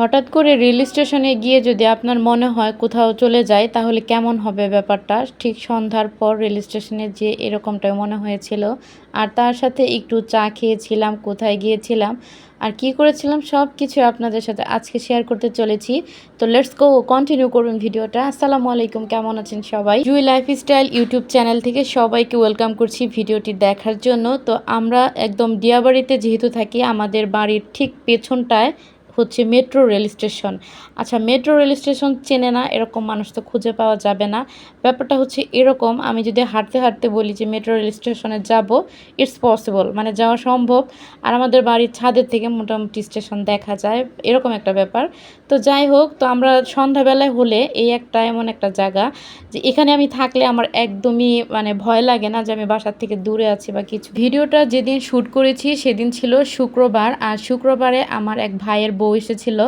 হঠাৎ করে রেল স্টেশনে গিয়ে যদি আপনার মনে হয় কোথাও চলে যায়, তাহলে কেমন হবে ব্যাপারটা? ঠিক সন্ধ্যার পর রেল স্টেশনে যে এরকমটাই মনে হয়েছিল, আর তার সাথে একটু চা খেয়েছিলাম, কোথায় গিয়েছিলাম, আর কি করেছিলাম, সব কিছু আপনাদের সাথে আজকে শেয়ার করতে চলেছি। তো লেটস গো কন্টিনিউ করুন ভিডিওটা। আসসালামু আলাইকুম, কেমন আছেন সবাই? জুই লাইফস্টাইল ইউটিউব চ্যানেল থেকে সবাইকে ওয়েলকাম করছি ভিডিওটি দেখার জন্য। তো আমরা একদম ডিয়াবাড়িতে যেহেতু থাকি, আমাদের বাড়ির ঠিক পেছনটায় হচ্ছে মেট্রো রেল স্টেশন আচ্ছা মেট্রো রেল স্টেশন চেনে না, এরকম মানুষ তো খুঁজে পাওয়া যাবে না। ব্যাপারটা হচ্ছে এরকম, আমি যদি হাঁটতে হাঁটতে বলি যে মেট্রো রেল স্টেশনে যাব ইটস পসিবল মানে যাওয়া সম্ভব। আর আমাদের বাড়ির ছাদের থেকে মোটামুটি স্টেশন দেখা যায়, এরকম একটা ব্যাপার। তো যাই হোক, তো আমরা সন্ধ্যাবেলায় হলে এই একটা এমন একটা জায়গা যে এখানে আমি থাকলে আমার একদমই মানে ভয় লাগে না যে আমি বাসার থেকে দূরে আছি বা কিছু। ভিডিওটা যেদিন শ্যুট করেছি সেদিন ছিল শুক্রবার, আর শুক্রবারে আমার এক ভাইয়ের বউ এসেছিল।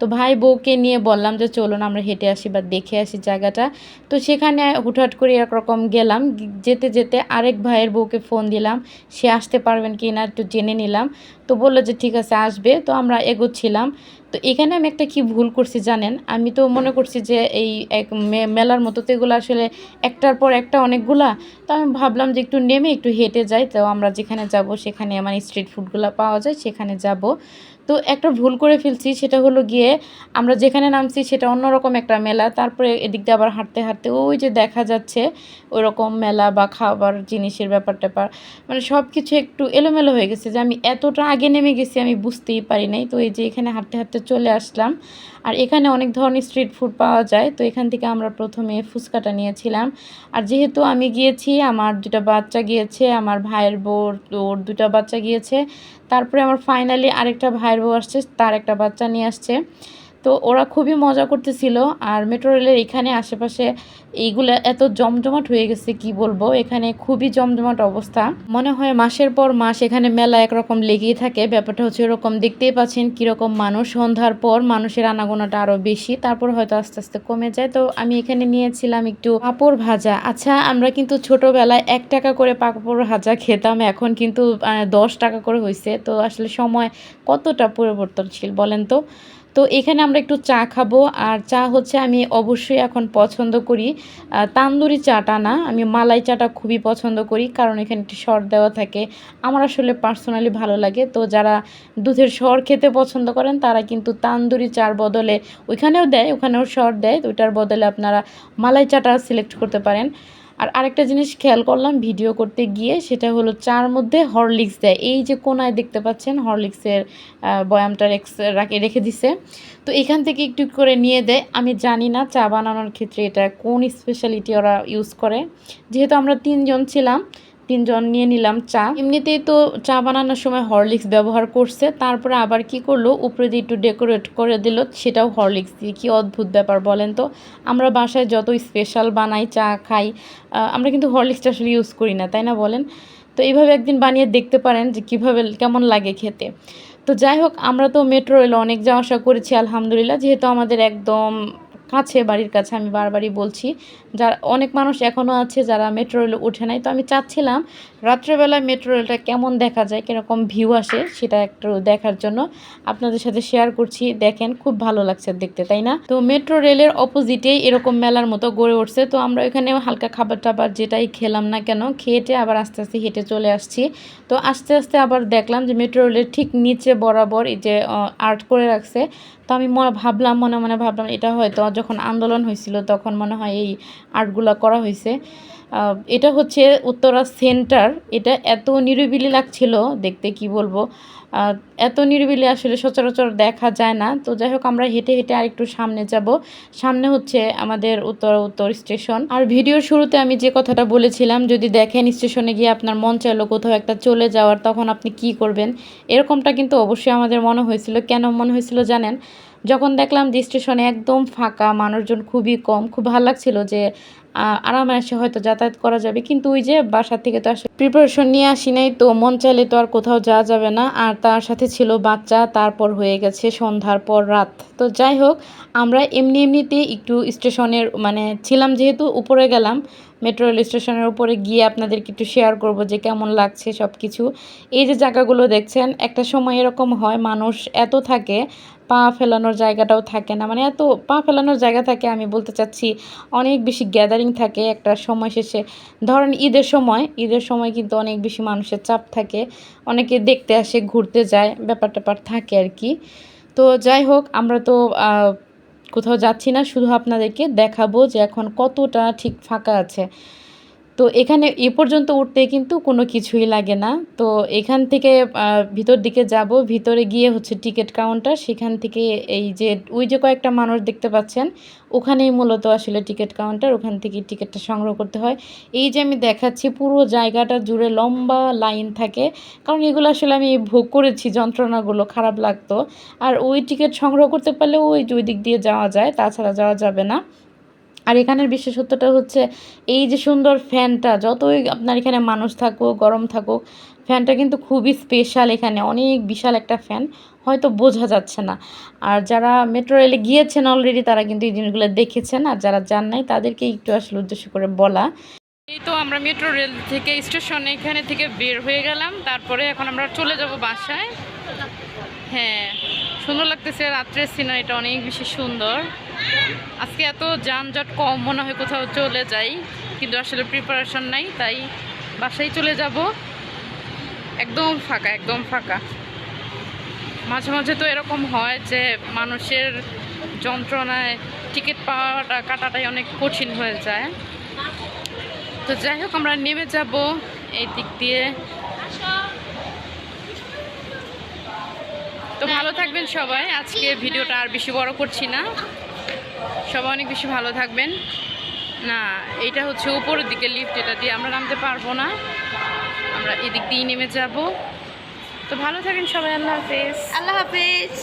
তো ভাই বউকে নিয়ে বললাম যে, চলুন আমরা হেঁটে আসি বা দেখে আসি জায়গাটা। তো সেখানে হুটহাট করে একরকম গেলাম। যেতে যেতে আরেক ভাইয়ের বউকে ফোন দিলাম। সে আসতে পারবেন কি না একটু জেনে নিলাম। তো বলল যে, ঠিক আছে, আসবে। তো আমরা এগোচ্ছিলাম। তো এখানে আমি একটা কি ভুল করছি জানেন? আমি তো মনে করছি যে এই এক মেলার মতো তো এগুলো আসলে একটার পর একটা অনেকগুলা। তো আমি ভাবলাম যে একটু নেমে একটু হেঁটে যাই। তো আমরা যেখানে যাব সেখানে আমার স্ট্রিট ফুডগুলো পাওয়া যায়, সেখানে যাব। তো একটা ভুল করে ফেলছি, সেটা হলো গিয়ে আমরা যেখানে নামছি সেটা অন্যরকম একটা মেলা। তারপরে এদিক দিয়ে আবার হাঁটতে হাঁটতে ওই যে দেখা যাচ্ছে ওই রকম মেলা বা খাবার জিনিসের ব্যাপার ট্যাপার। মানে সব কিছু একটু এলোমেলো হয়ে গেছে যে আমি এতটা আগে নেমে গেছি আমি বুঝতেই পারি নাই। তো এই যে এখানে হাঁটতে হাঁটতে চলে আসলাম। আর এখানে অনেক ধরনের স্ট্রিট ফুড পাওয়া যায়। তো এখান থেকে আমরা প্রথমে ফুচকাটা নিয়েছিলাম। আর যেহেতু আমি গিয়েছি, আমার দুটা বাচ্চা গিয়েছে, আমার ভাইয়ের বোর ওর দুটা বাচ্চা গিয়েছে, তারপরে আমার ফাইনালি আরেকটা ভাইয়ের বউ আসছে, তার একটা বাচ্চা নিয়ে আসছে। তো ওরা খুবই মজা করতেছিল। আর মেট্রো রেলের এখানে আশেপাশে এইগুলো এত জমজমাট হয়ে গেছে, কি বলব? এখানে খুবই জমজমাট অবস্থা। মনে হয় মাসের পর মাস এখানে মেলা একরকম লেগেই থাকে। ব্যাপারটা হচ্ছে এরকম দেখতেই পাচ্ছেন কীরকম মানুষ। সন্ধ্যার পর মানুষের আনাগোনাটা আরও বেশি, তারপর হয়তো আস্তে আস্তে কমে যায়। তো আমি এখানে নিয়েছিলাম একটু পাঁপড় ভাজা। আচ্ছা আমরা কিন্তু ছোটোবেলায় এক টাকা করে পাঁপড় ভাজা খেতাম, এখন কিন্তু দশ টাকা করে হয়েছে তো আসলে সময় কতটা পরিবর্তনশীল বলেন তো? তো এখানে আমরা একটু চা খাব। আর চা হচ্ছে আমি অবশ্যই এখন পছন্দ করি। তান্দুরি চাটা না, আমি মালাই চাটা খুবই পছন্দ করি, কারণ এখানে একটি শর দেওয়া থাকে। আমার আসলে পার্সোনালি ভালো লাগে। তো যারা দুধের শর খেতে পছন্দ করেন, তারা কিন্তু তান্দুরি চার বদলে ওইখানেও দেয়, ওখানেও শর দেয়। ওইটার বদলে আপনারা মালাই চাটা সিলেক্ট করতে পারেন। আর আরেকটা জিনিস খেয়াল করলাম ভিডিও করতে গিয়ে, সেটা হলো চার মধ্যে হরলিক্স দেয়। এই যে কোনায় দেখতে পাচ্ছেন, হরলিক্সের বয়ামটা রেখে দিছে। তো এখান থেকে একটু করে নিয়ে দেয়। আমি জানি না চা বানানোর ক্ষেত্রে এটা কোন স্পেশালিটি ওরা ইউজ করে। যেহেতু আমরা তিনজন ছিলাম তিনজন নিয়ে নিলাম চা। এমনিতেই তো চা বানানোর সময় হরলিক্স ব্যবহার করছে, তারপরে আবার কি করল? উপরে দিয়ে একটু ডেকোরেট করে দিল, সেটাও হরলিক্স দিয়ে। কী অদ্ভুত ব্যাপার বলেন তো? আমরা বাসায় যত স্পেশাল বানাই, চা খাই আমরা কিন্তু হরলিক্সটা আসলে ইউজ করি না, তাই না বলেন? তো এইভাবে একদিন বানিয়ে দেখতে পারেন যে কীভাবে কেমন লাগে খেতে। তো যাই হোক, আমরা তো মেট্রো রেল অনেক যাওয়া আসা করেছি, আলহামদুলিল্লাহ। যেহেতু আমাদের একদম কাছে, বাড়ির কাছে আমি বারবারই বলছি। যার, অনেক মানুষ এখনও আছে যারা মেট্রো রেলে উঠে নাই। তো আমি চাচ্ছিলাম রাত্রেবেলায় মেট্রো রেলটা কেমন দেখা যায়, কীরকম ভিউ আসে সেটা একটু দেখার জন্য। আপনাদের সাথে শেয়ার করছি, দেখেন, খুব ভালো লাগছে দেখতে, তাই না? তো মেট্রো রেলের অপোজিটেই এরকম মেলার মতো গড়ে উঠছে। তো আমরা এখানে হালকা খাবার টাবার যেটাই খেলাম না কেন খেয়েটে আবার আস্তে আস্তে হেঁটে চলে আসছি। তো আস্তে আস্তে আবার দেখলাম যে মেট্রো রেলের ঠিক নিচে বরাবর এই যে আর্ট করে রাখছে। তো আমি মনে ভাবলাম, মনে মনে ভাবলাম, এটা হয়তো যখন আন্দোলন হয়েছিল তখন মনে হয় এই আর্টগুলো করা হয়েছে। এটা হচ্ছে উত্তরা সেন্টার। এটা এত নিরিবিলি লাগছিল দেখতে, কি বলব? এত নিরিবিলি আসলে সচরাচর দেখা যায় না। তো যাই হোক, আমরা হেঁটে হেঁটে আরেকটু সামনে যাব। সামনে হচ্ছে আমাদের উত্তর উত্তর স্টেশন। আর ভিডিওর শুরুতে আমি যে কথাটা বলেছিলাম, যদি দেখেন স্টেশনে গিয়ে আপনার মন চাইলো কোথাও একটা চলে যাওয়ার, তখন আপনি কি করবেন? এরকমটা কিন্তু অবশ্যই আমাদের মনে হয়েছিল। কেন মনে হয়েছিল জানেন? যখন দেখলাম যে স্টেশনে একদম ফাঁকা, মানুষজন খুবই কম, খুব ভালো লাগছিল যে আরামে এসে হয়তো যাতায়াত করা যাবে। কিন্তু ওই যে বাসার থেকে তো আসলে প্রিপারেশন নিয়ে আসি নাই, তো মন চাইলে তো আর কোথাও যাওয়া যাবে না। আর তার সাথে ছিল বাচ্চা, তারপর হয়ে গেছে সন্ধ্যার পর রাত। তো যাই হোক, আমরা এমনি এমনিতে একটু স্টেশনের মানে ছিলাম যেহেতু, উপরে গেলাম। মেট্রো রেল স্টেশনের উপরে গিয়ে আপনাদেরকে একটু শেয়ার করব যে কেমন লাগছে সব কিছু এই যে জায়গাগুলো দেখছেন, একটা সময় এরকম হয় মানুষ এত থাকে, পা ফেলানোর জায়গাটাও থাকে না। মানে এত পা ফেলানোর জায়গা থাকে, আমি বলতে চাচ্ছি অনেক বেশি গ্যাদারিং থাকে একটা সময় শেষে। ধরেন ঈদের সময় ঈদের সময় কিন্তু অনেক বেশি মানুষের চাপ থাকে, অনেকে দেখতে আসে, ঘুরতে যায় ব্যাপার ট্যাপার থাকে আর কি। তো যাই হোক, আমরা তো কোথাও যাচ্ছি না শুধু আপনাদেরকে দেখাবো যে এখন কতটা ঠিক ফাঁকা আছে। তো এখানে এ পর্যন্ত উঠতে কিন্তু কোনো কিছুই লাগে না। তো এখান থেকে ভিতর দিকে যাব। ভিতরে গিয়ে হচ্ছে টিকিট কাউন্টার। সেখান থেকে এই যে, ওই যে কয়েকটা মানুষ দেখতে পাচ্ছেন, ওখানেই মূলত আসলে টিকিট কাউন্টার। ওখান থেকে টিকিটটা সংগ্রহ করতে হয়। এই যে আমি দেখাচ্ছি, পুরো জায়গাটা জুড়ে লম্বা লাইন থাকে। কারণ এগুলো আসলে আমি ভোগ করেছি, যন্ত্রণাগুলো খারাপ লাগতো। আর ওই টিকিট সংগ্রহ করতে পারলে ওই ওই দিক দিয়ে যাওয়া যায়। তাছাড়া যাওয়া যাবে না। আর এখানের বিশেষত্বটা হচ্ছে এই যে সুন্দর ফ্যানটা, যতই আপনার এখানে মানুষ থাকুক, গরম থাকুক, ফ্যানটা কিন্তু খুবই স্পেশাল এখানে, অনেক বিশাল একটা ফ্যান, হয়তো বোঝা যাচ্ছে না। আর যারা মেট্রো রেলে গিয়েছেন অলরেডি তারা কিন্তু এই জিনিসগুলো দেখেছেন, আর যারা যান নাই, তাদেরকে একটু আসলে উদ্দেশ্য করে বলা। এই তো আমরা মেট্রো রেল থেকে স্টেশনে এখানে থেকে বের হয়ে গেলাম, তারপরে এখন আমরা চলে যাব বাসায়। হ্যাঁ। সুন্দর লাগতেছে রাত্রের সিনারিটা অনেক বেশি সুন্দর। আজকে এত যানজট কম, মনে হয় কোথাও চলে যাই, কিন্তু আসলে প্রিপারেশন নাই, তাই বাসায় চলে যাব। একদম ফাঁকা একদম ফাঁকা। মাঝে মাঝে তো এরকম হয় যে মানুষের যন্ত্রণায় টিকিট পাওয়াটা, কাটাটাই অনেক কঠিন হয়ে যায়। তো যাই হোক, আমরা নেমে যাব এই দিক দিয়ে। তো ভালো থাকবেন সবাই। আজকে ভিডিওটা আর বেশি বড় করছি না। সবাই অনেক বেশি ভালো থাকবেন। না এটা হচ্ছে উপরের দিকে লিফট এটা দিয়ে আমরা নামতে পারব না। আমরা এদিক দিয়ে নেমে যাব। তো ভালো থাকেন সবাই, আল্লাহ হাফিজ। আল্লাহ হাফেজ।